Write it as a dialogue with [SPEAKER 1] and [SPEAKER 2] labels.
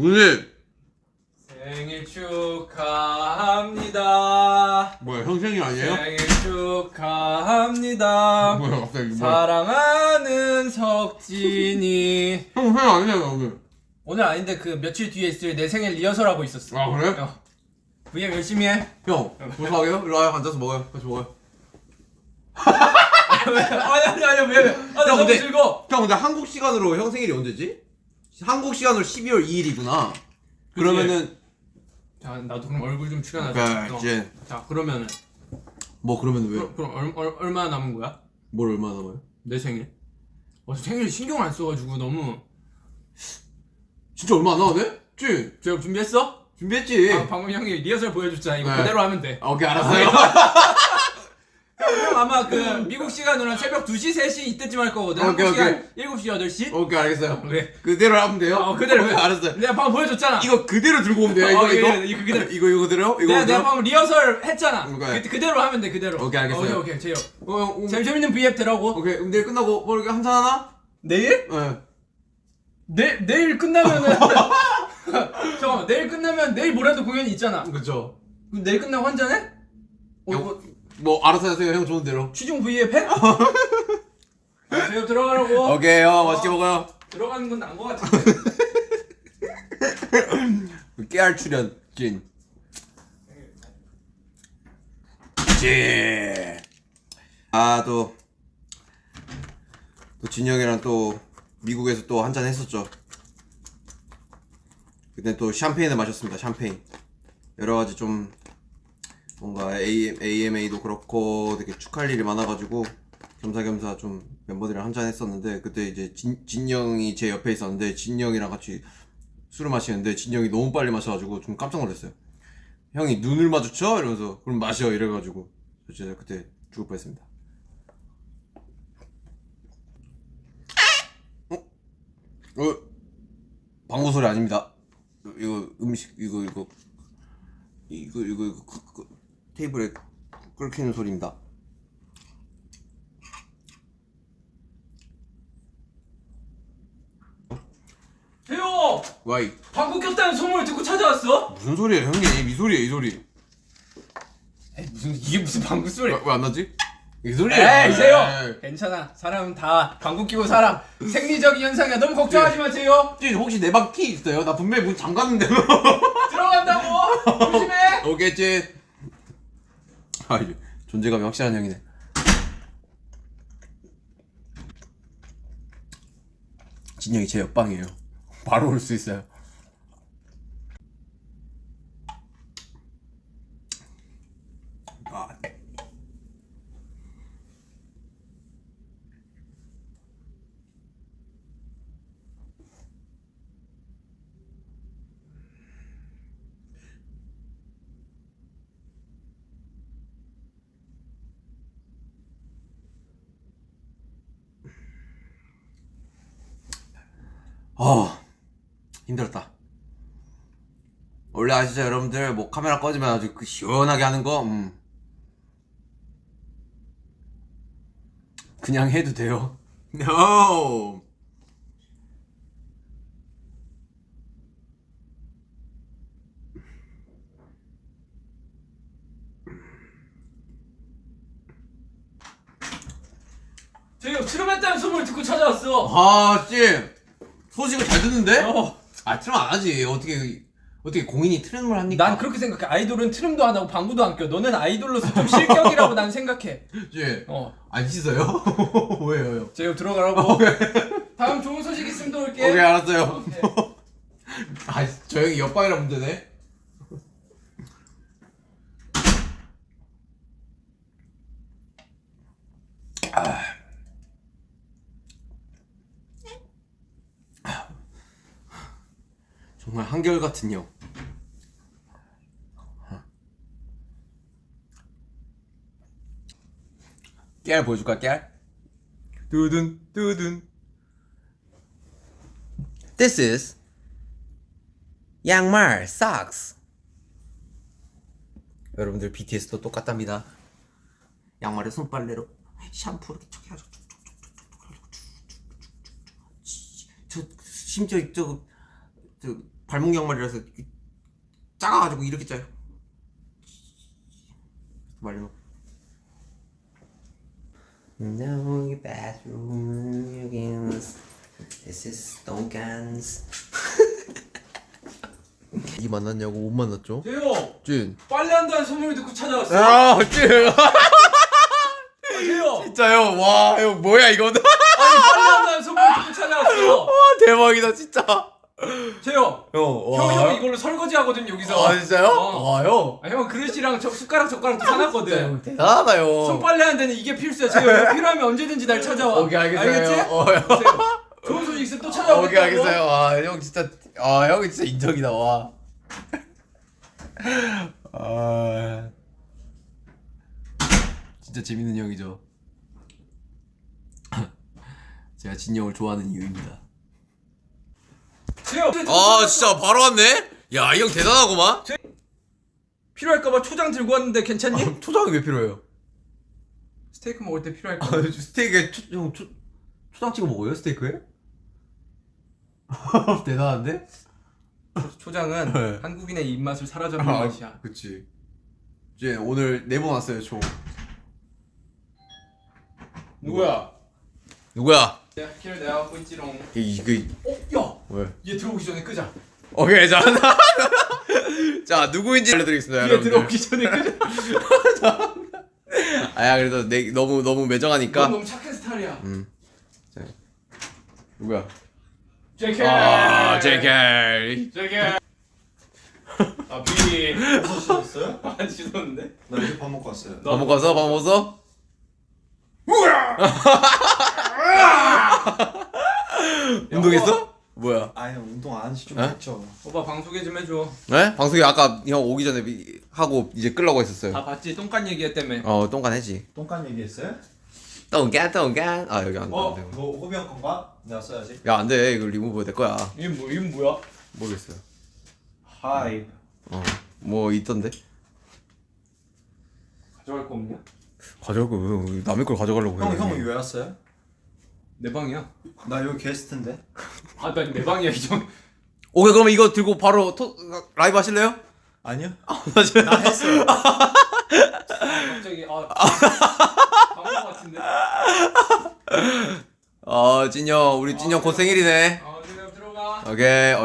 [SPEAKER 1] 누님
[SPEAKER 2] 생일 축하합니다.
[SPEAKER 1] 뭐야 형 생일 아니에요?
[SPEAKER 2] 생일 축하합니다.
[SPEAKER 1] 뭐야 갑자기 뭐야
[SPEAKER 2] 사랑하는 석진이.
[SPEAKER 1] 형 생일 아니잖아 오늘
[SPEAKER 2] 오늘 아닌데 그 며칠 뒤에 있을 내 생일 리허설 하고 있었어.
[SPEAKER 1] 아 그래?
[SPEAKER 2] 어. VM 열심히 해.
[SPEAKER 3] 형, 무사하게요? 일로 와요. 앉아서 먹어요. 같이 먹어요.
[SPEAKER 2] 아니 아니 아니 왜 왜? 아, 나 너무
[SPEAKER 3] 근데-
[SPEAKER 2] 즐거.
[SPEAKER 3] 형, 근데 한국 시간으로 형 생일이 언제지? 한국 시간으로 12월 2일이구나. 그러면은
[SPEAKER 2] 자 나도 그럼 얼굴 좀 출연하자.
[SPEAKER 3] 그
[SPEAKER 2] 어.
[SPEAKER 3] 이제
[SPEAKER 2] 자 그러면은
[SPEAKER 3] 뭐 그러면 왜?
[SPEAKER 2] 그럼, 그럼 얼, 얼, 얼마나 남은 거야?
[SPEAKER 3] 뭘 얼마나 남아요?
[SPEAKER 2] 내 생일? 어, 생일 신경 안 써가지고 너무.
[SPEAKER 3] 진짜 얼마 안 남았네? 지
[SPEAKER 2] 제가 준비했어?
[SPEAKER 3] 준비했지.
[SPEAKER 2] 아, 방금 형이 리허설 보여줬잖아. 이거
[SPEAKER 3] 네.
[SPEAKER 2] 그대로 하면 돼.
[SPEAKER 3] 아, 오케이 알았어요.
[SPEAKER 2] 형 아마 그 미국 시간으로 한 새벽 2시, 3시 이때쯤 할 거거든.
[SPEAKER 3] 오케이,
[SPEAKER 2] 한국 시간 7시, 8시.
[SPEAKER 3] 오케이 알겠어요.
[SPEAKER 2] 그래.
[SPEAKER 3] 그대로 하면 돼요.
[SPEAKER 2] 어, 그대로.
[SPEAKER 3] 오케이, 알았어요.
[SPEAKER 2] 내가 방금 보여줬잖아.
[SPEAKER 3] 이거 그대로 들고 오면 돼요. 이거
[SPEAKER 2] 어,
[SPEAKER 3] 이거
[SPEAKER 2] 예, 이거 그대로.
[SPEAKER 3] 이거 이거 그대로 이거
[SPEAKER 2] 내가, 내가. 방금 리허설 했잖아.
[SPEAKER 3] 오케이.
[SPEAKER 2] 그, 그대로 하면 돼, 그대로.
[SPEAKER 3] 오케이, 알겠어요.
[SPEAKER 2] 오케이, 오케이, 제요.
[SPEAKER 3] 어, 형, 어,
[SPEAKER 2] 재밌, 재밌는 V앱 되라고.
[SPEAKER 3] 오케이 그럼 내일 끝나고 뭐 이렇게 한잔 하나?
[SPEAKER 2] 내일?
[SPEAKER 3] 네.
[SPEAKER 2] 내, 내일 끝나면은. 잠깐만, 내일 끝나면 내일 모레도 공연이 있잖아.
[SPEAKER 3] 그렇죠.
[SPEAKER 2] 그럼 내일 끝나고 한 잔해? 어,
[SPEAKER 3] 형.
[SPEAKER 2] 이거
[SPEAKER 3] 뭐 알아서 하세요. 형 좋은 대로.
[SPEAKER 2] 취중 V앱 해? 아, 제요 들어가라고.
[SPEAKER 3] 오케이 형 맛있게 먹어요.
[SPEAKER 2] 들어가는 건 나은 거 같은데.
[SPEAKER 3] 깨알 출연 찐. 찐. 아또 또 진영이랑 또 미국에서 또 한잔 했었죠. 그때 또 샴페인을 마셨습니다. 샴페인. 여러 가지 좀 뭔가 AM, AMA도 그렇고 되게 축하할 일이 많아가지고 겸사겸사 좀 멤버들이랑 한잔 했었는데 그때 이제 진, 진영이 제 옆에 있었는데 진영이랑 같이 술을 마시는데 진영이 너무 빨리 마셔가지고 좀 깜짝 놀랐어요. 형이 눈을 마주쳐 이러면서 그럼 마셔 이래가지고 저 진짜 그때 죽을 뻔했습니다. 어? 어? 방구 소리 아닙니다. 이거 음식 이거 이거 이거 이거, 이거 그, 그, 테이블에 끓기는 소리입니다.
[SPEAKER 2] 제요!
[SPEAKER 3] 와이
[SPEAKER 2] 방구 꼈다는 소문을 듣고 찾아왔어?
[SPEAKER 3] 무슨 소리예요 형님 이 소리예요 이 소리
[SPEAKER 2] 에이, 무슨, 이게 무슨 방구 소리?
[SPEAKER 3] 왜 안 나지? 이 소리예요
[SPEAKER 2] 에이, 세요! 괜찮아. 사람은 다 방구 끼고 살아. 생리적인 현상이야. 너무 걱정하지 마세요.
[SPEAKER 3] 혹시 혹시 내 방 키 있어요? 나 분명히 문 잠갔는데.
[SPEAKER 2] 들어간다고! 조심해!
[SPEAKER 3] 오겠지. 아 존재감이 확실한 형이네. 진영이 제 옆방이에요. 바로 올 수 있어요. 아 힘들었다. 원래 아시죠 여러분들 뭐 카메라 꺼지면 아주 그 시원하게 하는 거 음. 그냥 해도 돼요. No.
[SPEAKER 2] 제요, 트름했다는 소문을 듣고 찾아왔어.
[SPEAKER 3] 아, 씨. 소식을 잘 듣는데?
[SPEAKER 2] 어.
[SPEAKER 3] 아, 트럼 안 하지. 어떻게, 어떻게 공인이 트럼을 합니까?
[SPEAKER 2] 난 그렇게 생각해. 아이돌은 트름도 안 하고 방구도 안 껴. 너는 아이돌로서 좀 실격이라고 난 생각해.
[SPEAKER 3] 씨.
[SPEAKER 2] 어.
[SPEAKER 3] 안 씻어요? 왜요?
[SPEAKER 2] 제요, 들어가라고. 다음 좋은 소식 있으면 또 올게.
[SPEAKER 3] 오케이, 알았어요.
[SPEAKER 2] 오케이.
[SPEAKER 3] 아, 저 형이 옆방이라 문제네. 정말 한결같은 형. 깨알 보여줄까, 깨알? 두둔, 두둔. This is 양말, socks. 여러분들 BTS도 똑같답니다. 양말에 손빨래로 샴푸 이렇게 척 해가지고 쭉쭉쭉쭉쭉. 저 심지어 저, 저 발목 양말이라서 이- 작아가지고 이렇게 짜요. 말려. No, your bathroom, you can. This is Duncan's. 이 만났냐고 못 만났죠?
[SPEAKER 2] 재호
[SPEAKER 3] 준.
[SPEAKER 2] 빨래한다는 소문을 듣고 찾아왔어.
[SPEAKER 3] 아, 준.
[SPEAKER 2] 재호
[SPEAKER 3] 진짜요? 와, 형 뭐야 이거는?
[SPEAKER 2] 아니 빨래한다는 소문을 듣고 찾아왔어.
[SPEAKER 3] 와 대박이다 진짜.
[SPEAKER 2] 재호
[SPEAKER 3] 형,
[SPEAKER 2] 형, 형 이걸로 설거지 하거든 여기서.
[SPEAKER 3] 아 진짜요?
[SPEAKER 2] 어.
[SPEAKER 3] 와 형.
[SPEAKER 2] 아, 형 그릇이랑 저 숟가락 젓가락도 사놨거든.
[SPEAKER 3] 대단하다 형.
[SPEAKER 2] 손빨래 하는 데는 이게 필수야. 이거 필요하면 언제든지 날 찾아와.
[SPEAKER 3] 오케이 알겠어요.
[SPEAKER 2] 알겠지?
[SPEAKER 3] 어, 형.
[SPEAKER 2] 재호, 좋은 소식 있으면 또 찾아오겠다고.
[SPEAKER 3] 오케이 알겠어요. 와, 형 진짜 아, 형이 진짜 인정이다. 와. 아. 진짜 재밌는 형이죠. 제가 진 형을 좋아하는 이유입니다.
[SPEAKER 2] 재호.
[SPEAKER 3] 아, 진짜 바로 왔네. 야, 이 형 대단하구만.
[SPEAKER 2] 필요할까봐 초장 들고 왔는데 괜찮니?
[SPEAKER 3] 초장이 왜 필요해요?
[SPEAKER 2] 스테이크 먹을 때 필요할까?
[SPEAKER 3] 아, 스테이크에 초, 형 초, 초장 찍어 먹어요? 스테이크에? 대단한데?
[SPEAKER 2] 초장은
[SPEAKER 3] 네.
[SPEAKER 2] 한국인의 입맛을 사로잡는 맛이야.
[SPEAKER 3] 그치. 이제 오늘 네 번 왔어요, 총.
[SPEAKER 2] 누구야?
[SPEAKER 3] 누구야?
[SPEAKER 2] 내가 키를 내가 갖고 있지롱.
[SPEAKER 3] 이, 그,
[SPEAKER 2] 어? 야!
[SPEAKER 3] 왜?
[SPEAKER 2] 얘 들어오기 전에 끄자.
[SPEAKER 3] 오케이, 자. 자, 누구인지 알려드리겠습니다,
[SPEAKER 2] 얘
[SPEAKER 3] 여러분들.
[SPEAKER 2] 들어오기 전에 끄자.
[SPEAKER 3] 아야, 그래도 내, 너무, 너무
[SPEAKER 2] 넌
[SPEAKER 3] 매정하니까.
[SPEAKER 2] 너무 착한 스타일이야.
[SPEAKER 3] 음. 자. 누구야?
[SPEAKER 2] JK.
[SPEAKER 3] 아, JK.
[SPEAKER 2] JK. 아 비.
[SPEAKER 4] 씻었어요?
[SPEAKER 2] 안 씻었는데?
[SPEAKER 4] 나 이제 밥 먹고 왔어요.
[SPEAKER 3] 밥 먹고 왔어? 밥 먹었어? 운동했어? 뭐야?
[SPEAKER 4] 아니 운동 안 하시 좀
[SPEAKER 3] 에?
[SPEAKER 4] 했죠.
[SPEAKER 2] 오빠 방 소개 좀 해줘.
[SPEAKER 3] 네? 방송에 아까 형 오기 전에 미- 하고 이제 끌라고 했었어요.
[SPEAKER 2] 다 봤지? 똥간 얘기했다며.
[SPEAKER 3] 어, 똥간 해지.
[SPEAKER 4] 똥간 얘기했어요?
[SPEAKER 3] 똥간, 똥간. 아, 여기 안 돼.
[SPEAKER 4] 어?
[SPEAKER 3] 안 돼.
[SPEAKER 4] 너 호비 형 건가? 내가 써야지.
[SPEAKER 3] 야, 안 돼. 이거 리무브 내 거야.
[SPEAKER 2] 이건 뭐 이건 뭐야?
[SPEAKER 3] 모르겠어요.
[SPEAKER 4] 하이.
[SPEAKER 3] 어, 뭐 있던데?
[SPEAKER 2] 가져갈 거 없냐?
[SPEAKER 3] 가져갈 거 왜, 남의 걸 가져가려고
[SPEAKER 4] 형
[SPEAKER 3] 해.
[SPEAKER 4] 형은 왜 왔어요?
[SPEAKER 2] 내 방이야.
[SPEAKER 4] 나 여기 게스트인데.
[SPEAKER 2] 아, 난 내 방이야 이 정.
[SPEAKER 3] 오케이, 그럼 이거 들고 바로 토, 라이브 하실래요?
[SPEAKER 4] 아니요.
[SPEAKER 3] 나
[SPEAKER 4] 했어요.
[SPEAKER 2] 아, 갑자기 아. 방금 같은데.
[SPEAKER 3] 어, 찐형, 우리 찐형 곧 생일이네.
[SPEAKER 2] 아, 내가 들어가.
[SPEAKER 3] 오케이. 어.